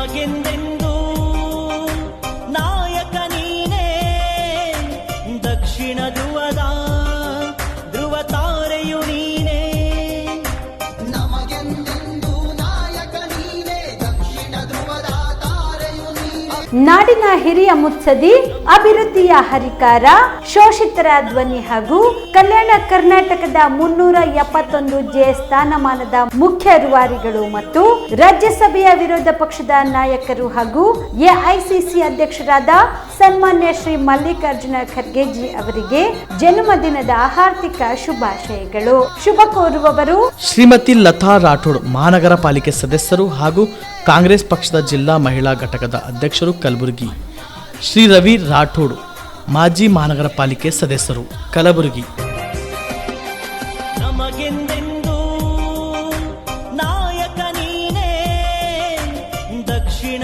ನಮಗೆಂದೆಂದು ನಾಡಿನ ಹಿರಿಯ ಮುತ್ಸದಿ ಅಭಿವೃದ್ಧಿಯ ಹರಿಕಾರ, ಶೋಷಿತರ ಧ್ವನಿ ಹಾಗೂ ಕಲ್ಯಾಣ ಕರ್ನಾಟಕದ ಮುನ್ನೂರ ಎಪ್ಪತ್ತೊಂದು ಜೆ ಸ್ಥಾನಮಾನದ ಮುಖ್ಯ ರುವಾರಿಗಳು ಮತ್ತು ರಾಜ್ಯಸಭೆಯ ವಿರೋಧ ಪಕ್ಷದ ನಾಯಕರು ಹಾಗೂ ಎಐಸಿಸಿ ಅಧ್ಯಕ್ಷರಾದ ಸನ್ಮಾನ್ಯ ಶ್ರೀ ಮಲ್ಲಿಕಾರ್ಜುನ ಖರ್ಗೆಜಿ ಅವರಿಗೆ ಜನ್ಮದಿನದ ಹಾರ್ದಿಕ ಶುಭಾಶಯಗಳು. ಶುಭ ಕೋರುವವರು ಶ್ರೀಮತಿ ಲತಾ ರಾಠೋಡ್ ಮಹಾನಗರ ಪಾಲಿಕೆ ಸದಸ್ಯರು ಹಾಗೂ ಕಾಂಗ್ರೆಸ್ ಪಕ್ಷದ ಜಿಲ್ಲಾ ಮಹಿಳಾ ಘಟಕದ ಅಧ್ಯಕ್ಷರು ಕಲಬುರಗಿ. ಶ್ರೀ ರವಿ ರಾಠೋಡ್ ಮಾಜಿ ಮಹಾನಗರ ಪಾಲಿಕೆ ಸದಸ್ಯರು ಕಲಬುರಗಿ. ನಮಗೆಂದೆಂದು ನಾಯಕ ನೀನೇ ದಕ್ಷಿಣ